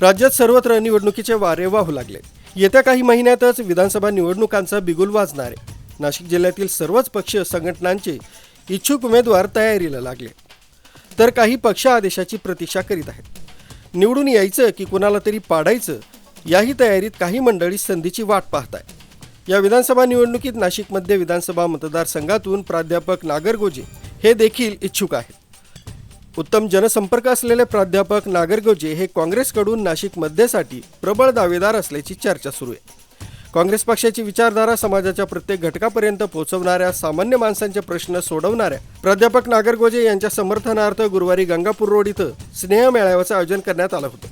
राज्यात सर्वत्र निवडणुकीचे वारे वाहू लागले. येत्या काही महिन्यातच विधानसभा निवडणुकांचा बिगुल वाजणार आहे. नाशिक जिल्ह्यातील सर्वच पक्ष संघटनांचे इच्छुक उमेदवार तयारीला लागले. तर काही पक्ष आदेशाची प्रतीक्षा करीत आहेत. निवडून यायचं की कुणाला तरी पाडायचं याही तयारीत काही मंडळी संधीची वाट पाहत आहे या विधानसभा निवडणुकीत नाशिक मध्य विधानसभा मतदारसंघातून प्राध्यापक नागरगोजे हे देखील इच्छुक आहेत. उत्तम जनसंपर्क असलेले प्राध्यापक नागरगोजे हे काँग्रेसकडून नाशिक मध्येसाठी प्रबळ दावेदार असल्याची चर्चा सुरू आहे. काँग्रेस पक्षाची विचारधारा समाजाच्या प्रत्येक घटकापर्यंत पोहोचवणाऱ्या सामान्य माणसांचे प्रश्न सोडवणाऱ्या प्राध्यापक नागरगोजे यांच्या समर्थनार्थ गुरुवारी गंगापूर रोड इथं स्नेह मेळाव्याचं आयोजन करण्यात आलं होतं.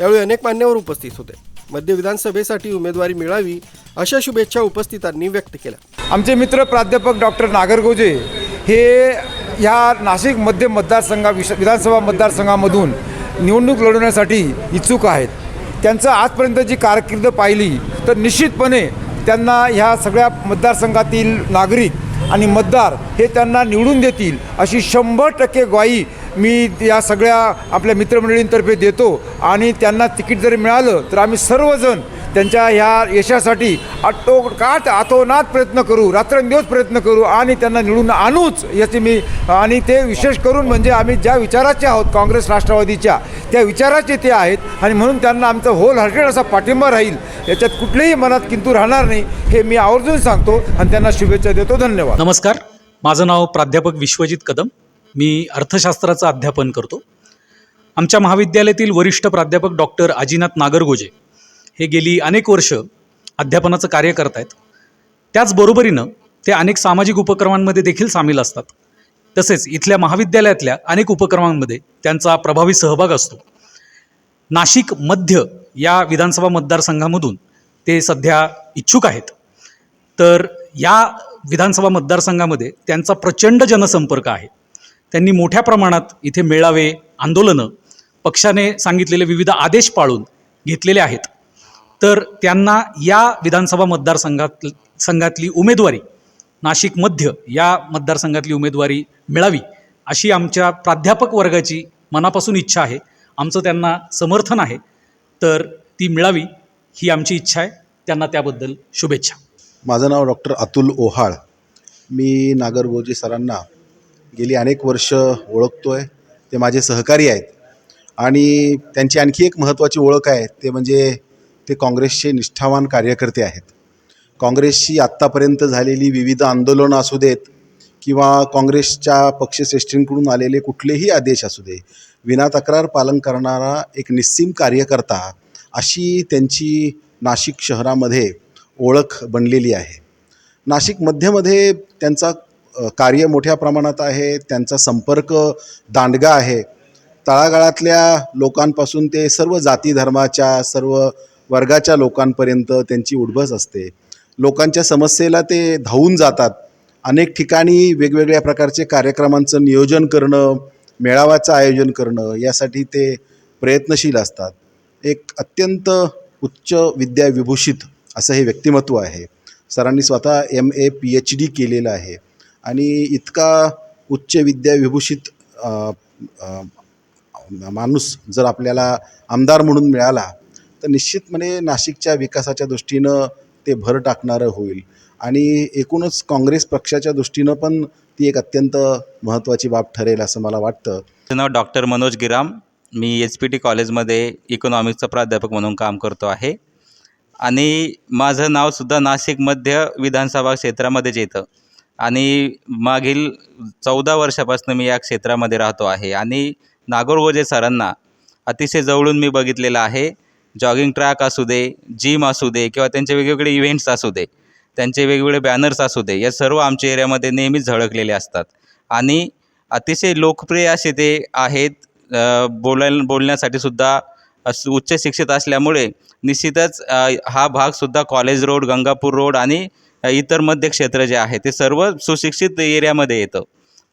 यावेळी अनेक मान्यवर उपस्थित होते. मध्य विधानसभेसाठी उमेदवारी मिळावी अशा शुभेच्छा उपस्थितांनी व्यक्त केल्या. आमचे मित्र प्राध्यापक डॉक्टर नागरगोजे हे ह्या नाशिक मध्य मतदारसंघा विश विधानसभा मतदारसंघामधून निवडणूक लढवण्यासाठी इच्छुक आहेत. त्यांचं आजपर्यंत जी कारकीर्द पाहिली तर निश्चितपणे त्यांना ह्या सगळ्या मतदारसंघातील नागरिक आणि मतदार हे त्यांना निवडून देतील अशी शंभर टक्के ग्वाही मी या सगळ्या आपल्या मित्रमंडळींतर्फे देतो. आणि त्यांना तिकीट जरी मिळालं तर आम्ही सर्वजण त्यांच्या ह्या यशासाठी आटोकाट आतोनात प्रयत्न करू रात्रंदिवस प्रयत्न करू आणि त्यांना निवडून आणूच याची मी आणि ते विशेष करून म्हणजे आम्ही ज्या विचाराचे आहोत काँग्रेस राष्ट्रवादीच्या त्या विचाराचे ते आहेत आणि म्हणून त्यांना आमचा होल हार्टेड असा पाठिंबा राहील याच्यात कुठल्याही मनात किंतू राहणार नाही हे मी आवर्जून सांगतो आणि त्यांना शुभेच्छा देतो. धन्यवाद. नमस्कार. माझं नाव प्राध्यापक विश्वजित कदम. मी अर्थशास्त्राचं अध्यापन करतो. आमच्या महाविद्यालयातील वरिष्ठ प्राध्यापक डॉक्टर अजिनाथ नागरगोजे हे गेली अनेक वर्ष अध्यापनाचं कार्य करत आहेत त्याचबरोबरीनं ते अनेक सामाजिक उपक्रमांमध्ये देखील सामील असतात. तसेच इथल्या महाविद्यालयातल्या अनेक उपक्रमांमध्ये त्यांचा प्रभावी सहभाग असतो. नाशिक मध्य या विधानसभा मतदारसंघामधून ते सध्या इच्छुक आहेत. तर या विधानसभा मतदारसंघामध्ये त्यांचा प्रचंड जनसंपर्क आहे. त्यांनी मोठ्या प्रमाणात इथे मेळावे आंदोलनं पक्षाने सांगितलेले विविध आदेश पाळून घेतलेले आहेत. तर त्यांना या विधानसभा मतदारसंघात संघातली उमेदवारी नाशिक मध्य या मतदारसंघातली उमेदवारी मिळावी अशी आमच्या प्राध्यापक वर्गाची मनापासून इच्छा आहे. आमचं त्यांना समर्थन आहे. तर ती मिळावी ही आमची इच्छा आहे. त्यांना त्याबद्दल शुभेच्छा. माझं नाव डॉक्टर अतुल ओहाळ. मी नागरगोजी सरांना गेली अनेक वर्ष ओळखतो आहे ते माझे सहकारी आहेत. आणि त्यांची आणखी एक महत्त्वाची ओळख आहे. ते म्हणजे ते काँग्रेसचे निष्ठावान कार्यकर्ते आहेत. काँग्रेसची आत्तापर्यंत झालेली विविध आंदोलनं असू देत किंवा काँग्रेसच्या पक्षश्रेष्ठींकडून आलेले कुठलेही आदेश असू दे विना तक्रार पालन करणारा एक निस्सीम कार्यकर्ता अशी त्यांची नाशिक शहरामध्ये ओळख बनलेली आहे. नाशिक मध्यमध्ये त्यांचा कार्य मोठ्या प्रमाणात आहे त्यांचा संपर्क दांडगा आहे. तळागाळातल्या लोकांपासून ते सर्व जाती धर्माच्या सर्व वर्गाच्या लोकांपर्यंत त्यांची उडबस असते. लोकांच्या समस्येला ते धावून जातात. अनेक ठिकाणी वेगवेगळ्या प्रकारचे कार्यक्रमांचं नियोजन करणं मेळाव्याचं आयोजन करणं यासाठी ते प्रयत्नशील असतात. एक अत्यंत उच्च विद्याविभूषित असं हे व्यक्तिमत्व आहे. सरांनी स्वतः M A P H D केलेलं आहे. आणि इतका उच्च विद्याविभूषित माणूस जर आपल्याला आमदार म्हणून मिळाला तर निश्चितपणे नाशिकच्या विकासाच्या दृष्टीनं ते भर टाकणारं होईल. आणि एकूणच काँग्रेस पक्षाच्या दृष्टीनं पण ती एक अत्यंत महत्त्वाची बाब ठरेल असं मला वाटतं. माझं नाव डॉक्टर मनोज गिराम. मी एच पी टी कॉलेजमध्ये इकॉनॉमिक्सचा प्राध्यापक म्हणून काम करतो आहे. आणि माझं नावसुद्धा नाशिक मध्य विधानसभा क्षेत्रामध्येच येतं. आणि मागील चौदा वर्षापासून मी या क्षेत्रामध्ये राहतो आहे. आणि नागोरगोजे सरांना अतिशय जवळून मी बघितलेलं आहे. जॉगिंग ट्रॅक असू दे जिम असू दे किंवा त्यांचे वेगवेगळे इव्हेंट्स असू दे त्यांचे वेगवेगळे बॅनर्स असू दे या सर्व आमच्या एरियामध्ये नेहमीच झळकलेले असतात. आणि अतिशय लोकप्रिय असे ते आहेत अ, बोलाय बोलण्यासाठी सुद्धा उच्च शिक्षित असल्यामुळे निश्चितच हा भागसुद्धा कॉलेज रोड गंगापूर रोड आणि इतर मध्य क्षेत्र जे आहे ते सर्व सुशिक्षित एरियामध्ये येतं.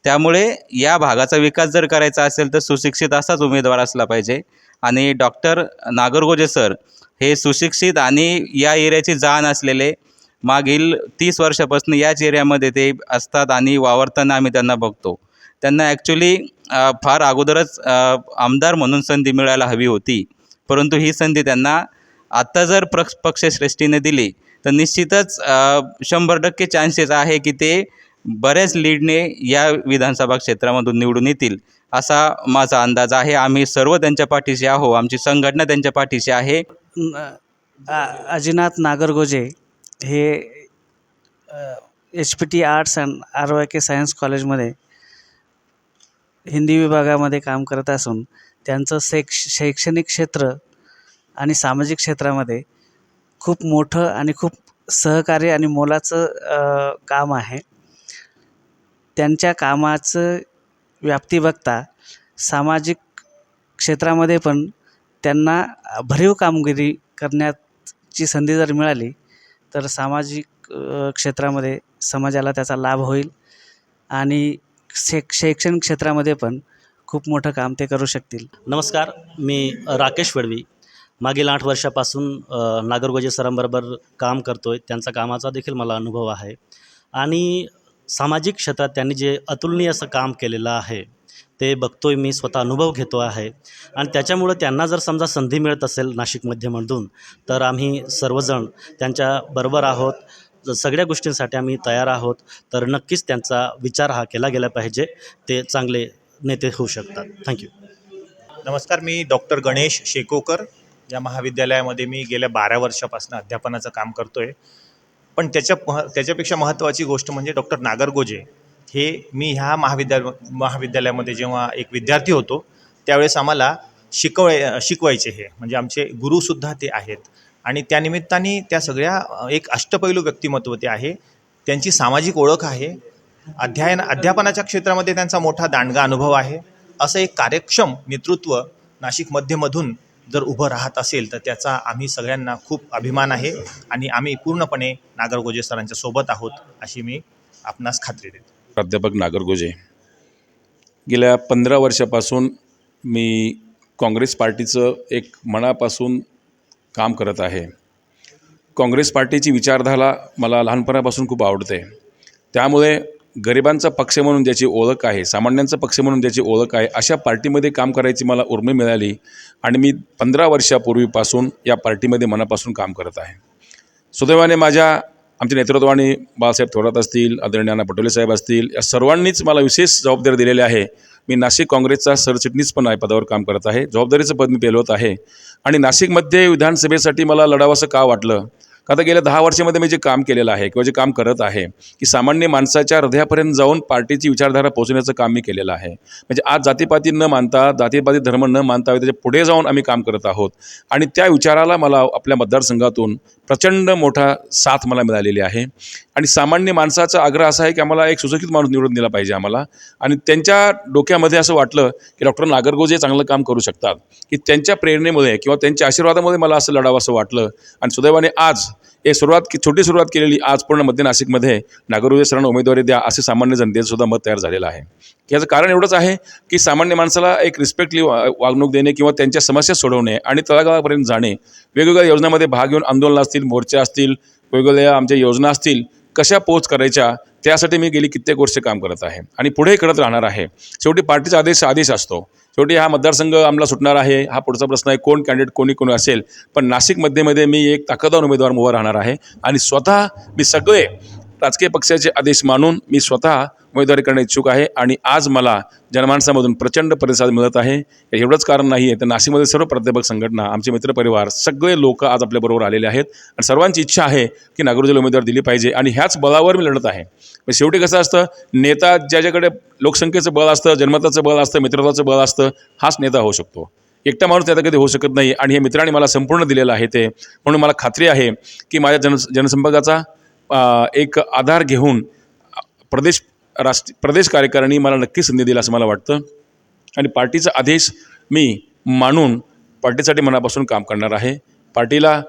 त्यामुळे या भागाचा विकास जर करायचा असेल तर सुशिक्षित असाच उमेदवार असला पाहिजे. आणि डॉक्टर नागरगोजे सर हे सुशिक्षित आणि या एरियाची जाण असलेले मागील तीस वर्षापासून याच एरियामध्ये ते असतात आणि वावरताना आम्ही त्यांना बघतो. त्यांना ॲक्च्युली फार अगोदरच आमदार म्हणून संधी मिळायला हवी होती. परंतु ही संधी त्यांना आत्ता जर प्र पक्षश्रेष्ठीने दिली तर निश्चितच शंभर टक्के चान्सेस आहे की ते बऱ्याच लीडने या विधानसभा क्षेत्रामधून निवडून येतील असा माझा अंदाज आहे. आम्ही सर्व त्यांच्या पाठीशी आहो आमची संघटना त्यांच्या पाठीशी आहे. अजिनाथ नागरगोजे हे H P T arts and R Y K science कॉलेजमध्ये हिंदी विभागामध्ये काम करत असून त्यांचं शैक्ष शैक्षणिक क्षेत्र आणि सामाजिक क्षेत्रामध्ये खूप मोठं आणि खूप सहकार्य आणि मोलाचं काम आहे. त्यांच्या कामाचं व्याप्ती बघता सामाजिक क्षेत्रामध्ये पण त्यांना भरीव कामगिरी करण्याची संधी जर मिळाली तर सामाजिक क्षेत्रामध्ये समाजाला त्याचा लाभ होईल आणि शैक शैक्षणिक क्षेत्रामध्ये पण खूप मोठं काम ते करू शकतील. नमस्कार मी राकेश वडवी. मागील आठ वर्षापासून नागरगोजे सरांबरोबर काम करतो आहे त्यांचा कामाचा देखील मला अनुभव आहे. आणि सामाजिक क्षेत्रात त्यांनी जे अतुलनीय असं काम केलेलं आहे ते बघतोय मी स्वतः अनुभव घेतो आहे. आणि त्याच्यामुळं त्यांना जर समजा संधी मिळत असेल नाशिकमध्येमधून तर आम्ही सर्वजण त्यांच्या बरोबर आहोत. सगळ्या गोष्टींसाठी आम्ही तयार आहोत. तर नक्कीच त्यांचा विचार हा केला गेला पाहिजे. ते चांगले नेते होऊ शकतात. थँक्यू नमस्कार मी डॉक्टर गणेश शेकोकर. या महाविद्यालयामध्ये मी गेल्या बारा वर्षापासून अध्यापनाचं काम करतो आहे पण त्याच्या मह त्याच्यापेक्षा महत्त्वाची गोष्ट म्हणजे डॉक्टर नागरगोजे. हे मी ह्या महाविद्याल महाविद्यालयामध्ये जेव्हा एक विद्यार्थी होतो त्यावेळेस आम्हाला शिकवाय शिकवायचे हे. म्हणजे आमचे गुरुसुद्धा ते आहेत. आणि त्यानिमित्ताने त्या सगळ्या एक अष्टपैलू व्यक्तिमत्व ते आहे. त्यांची सामाजिक ओळख आहे. अध्ययन अध्यापनाच्या क्षेत्रामध्ये त्यांचा मोठा दांडगा अनुभव आहे. असं एक कार्यक्षम नेतृत्व नाशिक मध्यमधून जर उभं राहत असेल तर त्याचा आम्ही सगळ्यांना खूप अभिमान आहे आणि आम्ही पूर्णपणे नागरगोजे सरांच्या सोबत आहोत अशी मी आपणास खात्री देतो. प्राध्यापक नागरगोजे गेल्या पंधरा वर्षापासून मी काँग्रेस पार्टीचं एक मनापासून काम करत आहे. काँग्रेस पार्टीची विचारधारा मला लहानपणापासून खूप आवडते. त्यामुळे गरिबांचा पक्ष म्हणून ज्याची ओळख आहे सामान्यांचा पक्ष म्हणून ज्याची ओळख आहे अशा पार्टीमध्ये काम करायची मला उर्मी मिळाली आणि मी पंधरा वर्षापूर्वीपासून या पार्टीमध्ये मनापासून काम करत आहे. सुदैवाने माझ्या आमच्या नेतृत्वाने बाळासाहेब थोरात असतील आदरणीय नाना पटोले साहेब असतील या सर्वांनीच मला विशेष जबाबदारी दिलेली आहे. मी नाशिक काँग्रेसचा सरचिटणीस पण आहे पदावर काम करत आहे जबाबदारीचं पद मी पेलवत आहे आणि नाशिकमध्ये विधानसभेसाठी मला लढावंसं का वाटलं? का तर गेल्या दहा वर्षामध्ये मी जे काम केलेलं आहे किंवा जे काम करत आहे की सामान्य माणसाच्या हृदयापर्यंत जाऊन पार्टीची विचारधारा पोहोचण्याचं काम मी केलेलं आहे. म्हणजे आज जातीपाती न मानता जातीपाती धर्म न मानता त्याच्या पुढे जाऊन आम्ही काम करत आहोत. आणि त्या विचाराला मला आपल्या मतदारसंघातून प्रचंड मोठा साथ मला मिळालेली आहे. आणि सामान्य माणसाचा आग्रह असा आहे की आम्हाला एक सुशिक्षित माणूस निवडून दिला पाहिजे आम्हाला. आणि त्यांच्या डोक्यामध्ये असं वाटलं की डॉक्टर नागरगोजे चांगलं काम करू शकतात. की त्यांच्या प्रेरणेमुळे किंवा त्यांच्या आशीर्वादामुळे मला असं लढावं असं वाटलं. आणि सुदैवाने आज हे सुरुवात की छोटी सुरुवात केलेली आज पूर्ण मध्य नाशिकमध्ये नागरगोजे सरांना उमेदवारी द्या असे सामान्य जनतेचं सुद्धा मत तयार झालेलं आहे. याचं कारण एवढंच आहे की सामान्य माणसाला एक रिस्पेक्टली वागणूक देणे किंवा त्यांच्या समस्या सोडवणे आणि तळागाळापर्यंत जाणे वेगवेगळ्या योजनांमध्ये भाग घेऊन आंदोलन असतील मोर्चे असतील वेगवेगळ्या आमच्या योजना असतील कशा पोच करायच्या त्यासाठी मी गेली कित्येक वर्ष काम करत आहे. आणि पुढे करत राहणार आहे. शेवटी पार्टीचा आदेश आदेश असतो. शेवटी हा मतदारसंघ आम्हाला सुटणार आहे. हा पुढचा प्रश्न आहे कोण कॅन्डिडेट कोणी कोणी असेल. पण नाशिक मध्येमध्ये मी एक ताकदवान उमेदवार उभा राहणार आहे. आणि स्वतः मी सगळे राजकीय पक्षाचे आदेश मानून मी स्वतः उमेदवारी करणे इच्छुक आहे आणि आज मला जनमानसामधून प्रचंड प्रतिसाद मिळत आहे. एवढंच कारण नाही आहे तर नाशिकमध्ये सर्व प्राध्यापक संघटना आमचे मित्रपरिवार सगळे लोक आज आपल्याबरोबर आलेले आहेत. आणि सर्वांची इच्छा आहे की नागरिकला उमेदवार दिली पाहिजे आणि ह्याच बळावर मी लढत आहे. म्हणजे शेवटी कसं असतं? नेता ज्याच्याकडे लोकसंख्येचं बळ असतं जनमताचं बळ असतं मित्रत्वाचं बळ असतं हाच नेता होऊ शकतो. एकटा माणूस नेता कधी होऊ शकत नाही आणि हे मित्रांनी मला संपूर्ण दिलेलं आहे ते. म्हणून मला खात्री आहे की माझ्या जन जनसंपर्काचा एक आधार घेऊन प्रदेश राष्ट्र प्रदेश कार्यकारिणी मला नक्की संधी दिला असं मला वाटतं. आणि पार्टीचा आदेश मी मानून पार्टीसाठी मनापासून काम करणार आहे. पार्टीला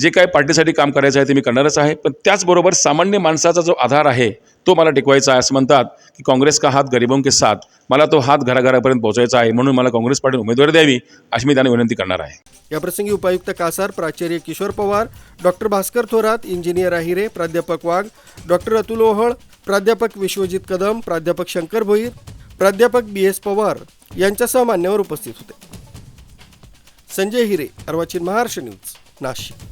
जे काय पार्टीसाठी काम करायचं आहे ते मी करणारच आहे. पण त्याचबरोबर सामान्य माणसाचा जो आधार आहे तो मला टिकवायचा आहे असं म्हणतात की काँग्रेस का हात गरिबों के साथ? मला तो हात घराघरापर्यंत पोहोचायचा आहे म्हणून मला काँग्रेस पार्टीने उमेदवारी द्यावी अशी मी त्यांना विनंती करणार आहे. याप्रसंगी उपायुक्त कासार प्राचार्य किशोर पवार डॉक्टर भास्कर थोरात इंजिनियर आहिरे प्राध्यापक वाघ डॉक्टर अतुल ओहळ प्राध्यापक विश्वजित कदम प्राध्यापक शंकर भोईर प्राध्यापक बी एस पवार यांच्यासह मान्यवर उपस्थित होते. संजय हिरे अर्वाचीन महाराष्ट्र न्यूज. नाशिक